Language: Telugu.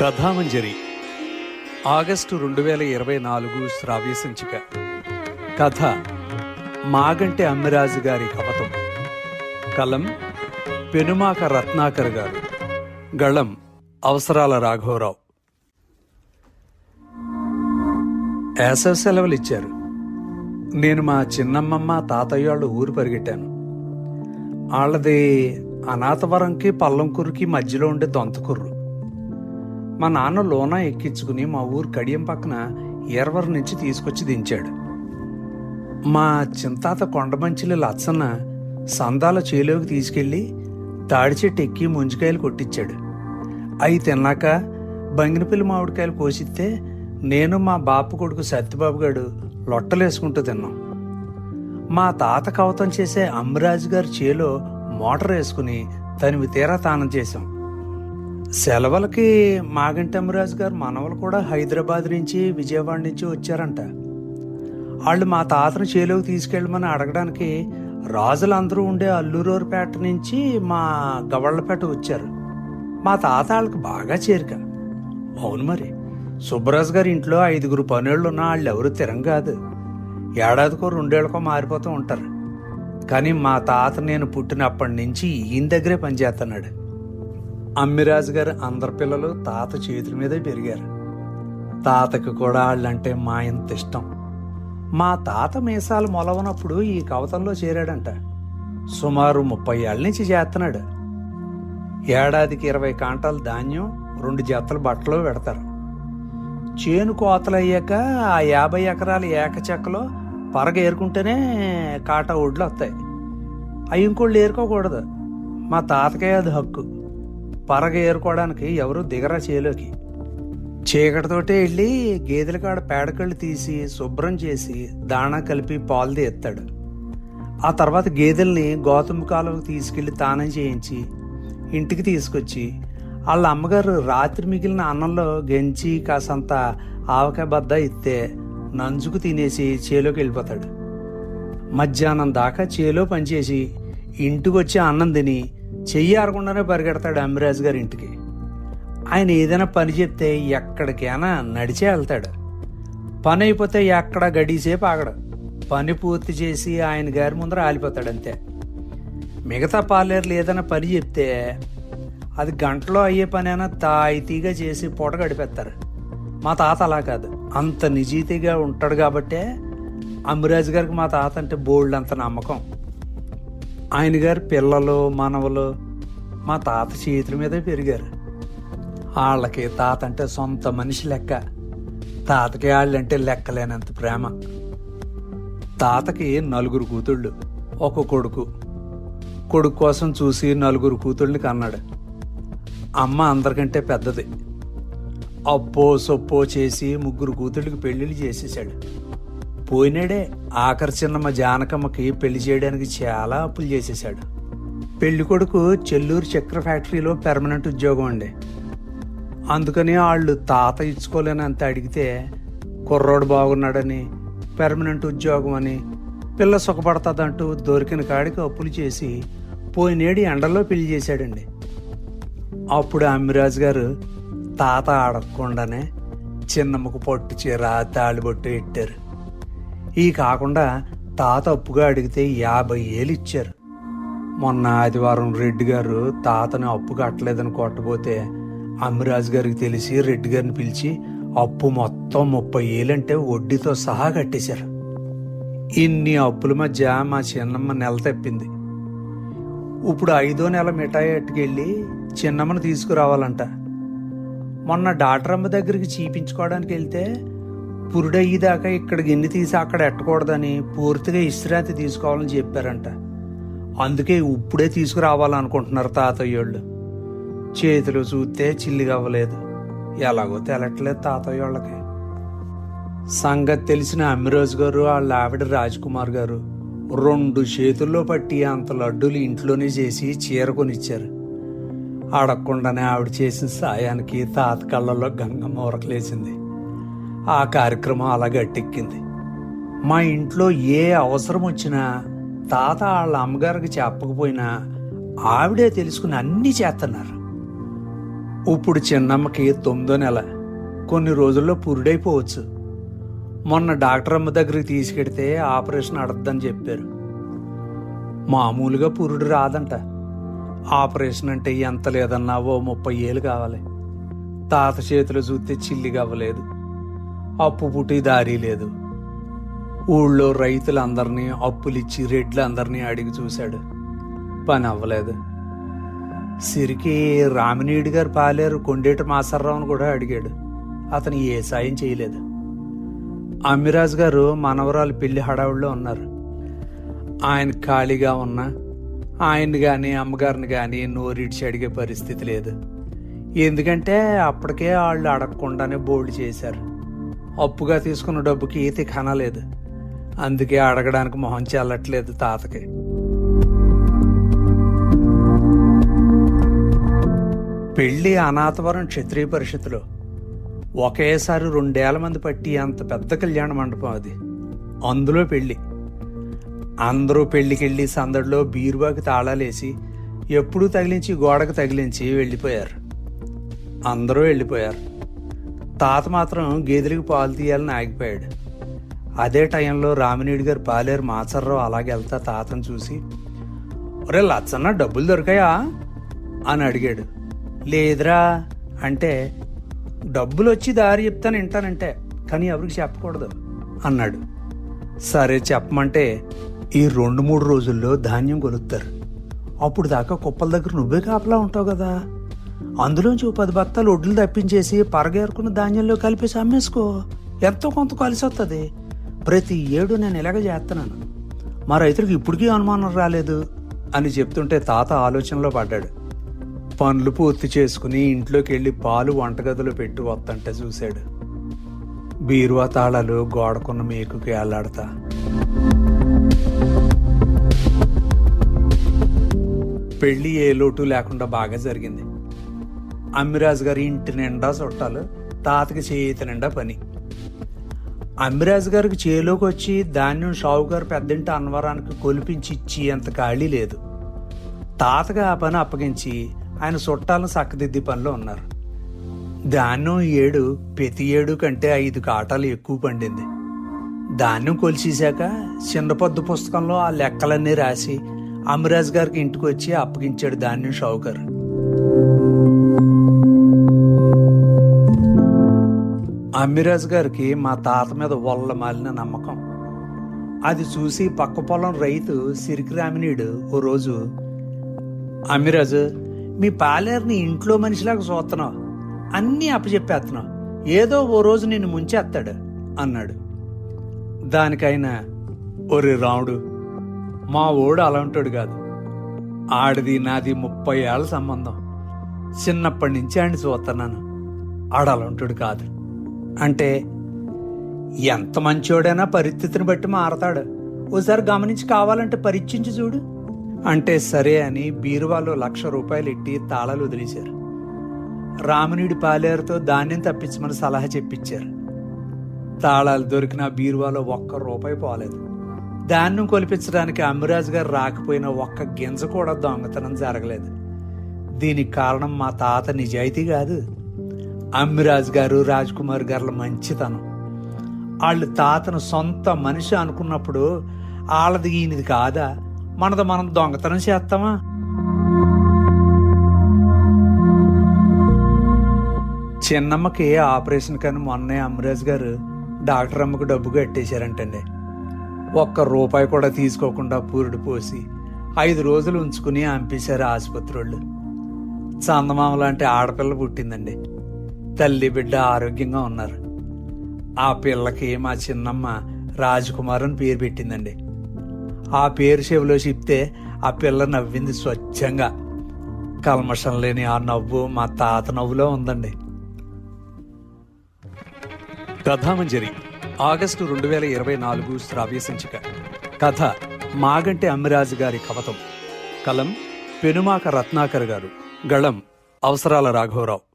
కథామంజరి. ఆగస్టు రెండు వేల ఇరవై నాలుగు శ్రావ్య సంచిక. కథ మాగంటే అమ్మిరాజు గారి కవతం. కలం పెనుమాక రత్నాకర్ గారు. గళం అవసరాల రాఘవరావు. యాసవ సెలవులు ఇచ్చారు. నేను మా చిన్నమ్మమ్మ తాతయ్య వాళ్ళు ఊరు పరిగెట్టాను. వాళ్ళది అనాథవరంకి పల్లంకురికి మధ్యలో ఉండే దొంతకుర్రు మా నాన్న లోన ఎక్కించుకుని మా ఊరు కడియం పక్కన ఎర్వర్ నుంచి తీసుకొచ్చి దించాడు. మా చింతాత కొండమంచిలి లచ్చన్న సందాల చేలోకి తీసుకెళ్ళి తాడి చెట్టు ఎక్కి ముంజికాయలు కొట్టించాడు. అవి తిన్నాక బంగినపల్లి మామిడికాయలు కోసిస్తే నేను మా బాపు కొడుకు సత్యబాబు గారు లొట్టలేసుకుంటూ తిన్నాం. మా తాత కవతం చేసే అమ్మరాజు గారి చేలో మోటార్ వేసుకుని తనివి తీరా తానం చేశాం. సెలవులకి మాగంటి గారు మనవలు కూడా హైదరాబాద్ నుంచి విజయవాడ నుంచి వచ్చారంట. వాళ్ళు మా తాతను చేలోకి తీసుకెళ్ళమని అడగడానికి రాజులందరూ ఉండే అల్లూరూరుపేట నుంచి మా గవళ్ళపేట వచ్చారు. మా తాత వాళ్ళకి బాగా చేరిక. అవును మరి సుబ్బరాజు గారి ఇంట్లో ఐదుగురు పనులు ఉన్న వాళ్ళు ఎవరు తిరం కాదు. ఏడాదికో రెండేళ్ళకో మారిపోతూ ఉంటారు. కానీ మా తాత నేను పుట్టినప్పటి నుంచి ఈయన దగ్గరే పనిచేస్తున్నాడు. అమ్మిరాజు గారు అందరి పిల్లలు తాత చేతుల మీదే పెరిగారు. తాతకి కూడా వాళ్ళంటే మా ఇంత ఇష్టం. మా తాత మీసాలు మొలవనప్పుడు ఈ కవతంలో చేరాడంట. సుమారు ముప్పై ఏళ్ళ నుంచి చేస్తున్నాడు ఏడాదికి ఇరవై కాంటాల ధాన్యం రెండు జతల బట్టలు పెడతారు. చేను కోతలయ్యాక ఆ యాభై ఎకరాల ఏకచెక్కలో పరగ ఏరుకుంటేనే కాటా ఒడ్లు వస్తాయి అవి ఇంకోళ్ళు ఏరుకోకూడదు. మా తాతకే అది హక్కు. పరగ ఏరుకోవడానికి ఎవరూ దిగరా చేలోకి. చీకటితోటే వెళ్ళి గేదెల కాడ పేడకళ్ళు తీసి శుభ్రం చేసి దాణా కలిపి పాలు ఎత్తాడు ఆ తర్వాత గేదెల్ని గౌతమ కాలువకు తీసుకెళ్ళి తానం చేయించి ఇంటికి తీసుకొచ్చి వాళ్ళ అమ్మగారు రాత్రి మిగిలిన అన్నంలో గెంచి కాసంత ఆవకాయ బద్ద ఇస్తే నంజుకు తినేసి చేలోకి వెళ్ళిపోతాడు. మధ్యాహ్నం దాకా చేలో పనిచేసి ఇంటికి వచ్చి అన్నం తిని చెయ్యి ఆరకుండానే పరిగెడతాడు అమ్మిరాజ్ గారి ఇంటికి. ఆయన ఏదైనా పని చెప్తే ఎక్కడికైనా నడిచే వెళ్తాడు. పని అయిపోతే ఎక్కడ గడిసేపు ఆగడు. పని పూర్తి చేసి ఆయన గారి ముందర ఆలిపోతాడు అంతే. మిగతా పార్లర్లు ఏదైనా పని చెప్తే అది గంటలో అయ్యే పని అయినా తాయితీగా చేసి పూట గడిపేస్తారు. మా తాత అలా కాదు. అంత నిజీతిగా ఉంటాడు కాబట్టే అమ్మిరాజు గారికి మా తాత అంటే బోల్డ్ అంత నమ్మకం. ఆయన గారి పిల్లలు మనవలు మా తాత చేతుల మీదే పెరిగారు. వాళ్ళకి తాత అంటే సొంత మనిషి లెక్క. తాతకి వాళ్ళంటే లెక్కలేనంత ప్రేమ. తాతకి నలుగురు కూతుళ్ళు ఒక కొడుకు. కొడుకు కోసం చూసి నలుగురు కూతుళ్ళని కన్నాడు. అమ్మ అందరికంటే పెద్దది. అప్పో సొప్పో చేసి ముగ్గురు కూతుళ్ళకి పెళ్ళిళ్ళు చేసేసాడు పోయినాడే ఆఖరి చిన్నమ్మ జానకమ్మకి పెళ్ళి చేయడానికి చాలా అప్పులు చేసేశాడు. పెళ్ళి కొడుకు చెల్లూరు చక్ర ఫ్యాక్టరీలో పెర్మనెంట్ ఉద్యోగం అండి. అందుకని వాళ్ళు తాత ఇచ్చుకోలేనంత అడిగితే కుర్రోడు బాగున్నాడని పెర్మనెంట్ ఉద్యోగం అని పిల్ల సుఖపడుతుందంటూ దొరికిన కాడికి అప్పులు చేసి పోయినేడు ఎండల్లో పెళ్ళి చేశాడండి. అప్పుడు అమ్మిరాజు గారు తాత ఆడకుండానే చిన్నమ్మకు పట్టు చీర తాళిబొట్టు పెట్టారు. ఈ కాకుండా తాత అప్పుగా అడిగితే యాభై ఏళ్ళు ఇచ్చారు. మొన్న ఆదివారం రెడ్డి గారు తాతను అప్పు కట్టలేదని కొట్టబోతే అమ్మిరాజు గారికి తెలిసి రెడ్డి గారిని పిలిచి అప్పు మొత్తం ముప్పై ఏళ్ళంటే వడ్డీతో సహా కట్టేశారు. ఇన్ని అప్పుల మధ్య మా చిన్నమ్మ నెల తప్పింది. ఇప్పుడు ఐదో నెల మిఠాయి అట్టుకెళ్ళి చిన్నమ్మను తీసుకురావాలంట. మొన్న డాక్టర్ అమ్మ దగ్గరికి చూపించుకోవడానికి వెళ్తే పురుడయ్యేదాకా ఇక్కడ గిన్నె తీసి అక్కడ ఎట్టకూడదని పూర్తిగా విశ్రాంతి తీసుకోవాలని చెప్పారంట. అందుకే ఇప్పుడే తీసుకురావాలనుకుంటున్నారు తాతయ్యోళ్ళు. చేతులు చూస్తే చిల్లిగవ్వలేదు. ఎలాగో తెలట్లేదు తాతయ్యోళ్ళకి. సంగతి తెలిసిన అమ్మిరోజు గారు వాళ్ళ ఆవిడ రాజ్కుమార్ గారు రెండు చేతుల్లో పట్టి అంత లడ్డూలు ఇంట్లోనే చేసి చీర కొనిచ్చారు. అడగకుండానే ఆవిడ చేసిన సాయానికి తాత కళ్ళల్లో గంగమ్మ ఉరకలేసింది ఆ కార్యక్రమం అలా గట్టెక్కింది. మా ఇంట్లో ఏ అవసరం వచ్చినా తాత వాళ్ళ అమ్మగారికి చెప్పకపోయినా ఆవిడే తెలుసుకుని అన్నీ చేస్తున్నారు ఇప్పుడు చిన్నమ్మకి తొమ్మిదో నెల. కొన్ని రోజుల్లో పురుడైపోవచ్చు. మొన్న డాక్టర్ అమ్మ దగ్గరికి తీసుకెడితే ఆపరేషన్ అడద్దని చెప్పారు. మామూలుగా పురుడు రాదంట. ఆపరేషన్ అంటే ఎంత లేదన్నా ఓ ముప్పై ఏళ్ళు కావాలి. తాత చేతిలో చూస్తే చిల్లిగా అవ్వలేదు అప్పు పుట్టి దారి లేదు. ఊళ్ళో రైతులందరినీ అప్పులిచ్చి రెడ్లందరినీ అడిగి చూశాడు. పని అవ్వలేదు. సిరికి రామినీడి గారు పాలేరు కొండేటి మాసర్రావును కూడా అడిగాడు. అతను ఏ సాయం చేయలేదు. అమ్మిరాజు గారు మనవరాలు పెళ్ళి హడావుల్లో ఉన్నారు. ఆయన ఖాళీగా ఉన్న ఆయన్ని కానీ అమ్మగారిని కానీ నోరిడిచి అడిగే పరిస్థితి లేదు. ఎందుకంటే అప్పటికే వాళ్ళు అడగకుండానే బోల్డ్ చేశారు. అప్పుగా తీసుకున్న డబ్బుకి ఈతి కనలేదు అందుకే అడగడానికి మొహం చెల్లట్లేదు తాతకి. పెళ్ళి అనాథవరం క్షత్రియ పరిషత్తులో ఒకేసారి రెండేళ్ళ మంది పట్టి అంత పెద్ద కళ్యాణ మండపం అది. అందులో పెళ్ళి. అందరూ పెళ్ళికెళ్ళి సందడిలో బీరువాకి తాళాలేసి ఎప్పుడూ తగిలించి గోడకు తగిలించి వెళ్ళిపోయారు. అందరూ వెళ్ళిపోయారు. తాత మాత్రం గేదెలకు పాలు తీయాలని ఆగిపోయాడు. అదే టైంలో రామినీడి గారు పాలేరు మాచర్రావు అలాగే వెళ్తా తాతను చూసి ఒరే లచ్చన్న డబ్బులు దొరికాయా? అని అడిగాడు. లేదురా అంటే డబ్బులు వచ్చి దారి చెప్తాను వింటానంటే కానీ ఎవరికి చెప్పకూడదు అన్నాడు. సరే చెప్పమంటే ఈ రెండు మూడు రోజుల్లో ధాన్యం కొలుస్తారు అప్పుడు దాకా కుప్పల దగ్గర నువ్వే కాపలా ఉంటావు కదా. అందులోంచి ఓ పది బత్తాలు ఒడ్లు తప్పించేసి పరగేరుకున్న ధాన్యంలో కలిపేసి అమ్మేసుకో. ఎంతో కొంత కలిసి వస్తుంది ప్రతి ఏడు నేను ఇలాగ చేస్తున్నాను మా రైతులకు ఇప్పటికీ అనుమానం రాలేదు అని చెప్తుంటే తాత ఆలోచనలో పడ్డాడు. పనులు పూర్తి చేసుకుని ఇంట్లోకి వెళ్ళి పాలు వంటగదిలో పెట్టి వత్తంటే చూశాడు. బీరువా తాళాలు గోడకున్న మేకుకి అల్లాడతా పెళ్ళి ఏ లోటు లేకుండా బాగా జరిగింది. అమ్మిరాజు గారి ఇంటి నిండా చుట్టాలు తాతకి చేతి నిండా పని. అమ్మిరాజు గారికి చేలోకి వచ్చి ధాన్యం షావుగారు పెద్దంటి అన్వరానికి కొలిపించి ఇచ్చి అంత ఖాళీ లేదు. తాతగా ఆ పని అప్పగించి ఆయన చుట్టాలను చక్కదిద్ది పనిలో ఉన్నారు. ధాన్యం ఏడు ప్రతి ఏడు కంటే ఐదు కాటాలు ఎక్కువ పండింది. ధాన్యం కొలిచేశాక చిన్నపొద్దు పుస్తకంలో ఆ లెక్కలన్నీ రాసి అమిరాజ్ గారికి ఇంటికి వచ్చి అప్పగించాడు ధాన్యం షావుకారు అమ్మిరాజు గారికి మా తాత మీద వల్ల మాలిన నమ్మకం. అది చూసి పక్క పొలం రైతు సిరికిరామినీడు ఓ రోజు అమ్మిరాజు మీ పాలేరుని ఇంట్లో మనిషిలాగా చూస్తున్నావు. అన్నీ అప్పచెప్పేస్తున్నావు. ఏదో ఓ రోజు నిన్ను ముంచేస్తాడు అన్నాడు. దానికైనా ఒరే రాముడు మా ఓడు అలా ఉంటాడు కాదు. ఆడిది నాది ముప్పై ఏళ్ళ సంబంధం. చిన్నప్పటి నుంచి ఆయన చూస్తున్నాను. ఆడు అలా ఉంటాడు కాదు. అంటే ఎంత మంచోడైనా పరిస్థితిని బట్టి మారతాడు. ఓసారి గమనించి కావాలంటే పరీక్షించి చూడు. అంటే సరే అని బీరువాలో లక్ష రూపాయలు ఎట్టి తాళాలు వదిలేశారు. రామునిడి పాలేరుతో ధాన్యం తప్పించమని సలహా చెప్పించారు. తాళాలు దొరికిన బీరువాలో ఒక్క రూపాయి పోలేదు. ధాన్యం కొలిపించడానికి అమ్మిరాజు గారు రాకపోయినా ఒక్క గింజ కూడా దొంగతనం జరగలేదు. దీనికి కారణం మా తాత నిజాయితీ కాదు. అమ్మిరాజు గారు రాజ్ కుమార్ గారుల మంచితనం. వాళ్ళు తాతను సొంత మనిషి అనుకున్నప్పుడు వాళ్ళది ఈయనది కాదా? మనది మనం దొంగతనం చేస్తామా? చిన్నమ్మకి ఆపరేషన్ కానీ మొన్నే అమరాజ్ గారు డాక్టర్ అమ్మకు డబ్బు కట్టేశారంటండి. ఒక్క రూపాయి కూడా తీసుకోకుండా పూరుడు పోసి ఐదు రోజులు ఉంచుకుని అంపేశారు ఆసుపత్రి వాళ్ళు చందమామ లాంటి ఆడపిల్ల పుట్టిందండి. తల్లి బిడ్డ ఆరోగ్యంగా ఉన్నారు. ఆ పిల్లకి మా చిన్నమ్మ రాజకుమార్ అని పేరు పెట్టిందండి. ఆ పేరు చెవిలో చెప్తే ఆ పిల్ల నవ్వింది స్వచ్ఛంగా. కల్మషం లేని ఆ నవ్వు మా తాత నవ్వులో ఉందండి. కథామంజరి ఆగస్టు రెండు వేల ఇరవై నాలుగు శ్రావ్య సంచిక. కథ మాగంటి అమ్మిరాజు గారి కవతం. కలం పెనుమాక రత్నాకర్ గారు. గళం అవసరాల రాఘవరావు.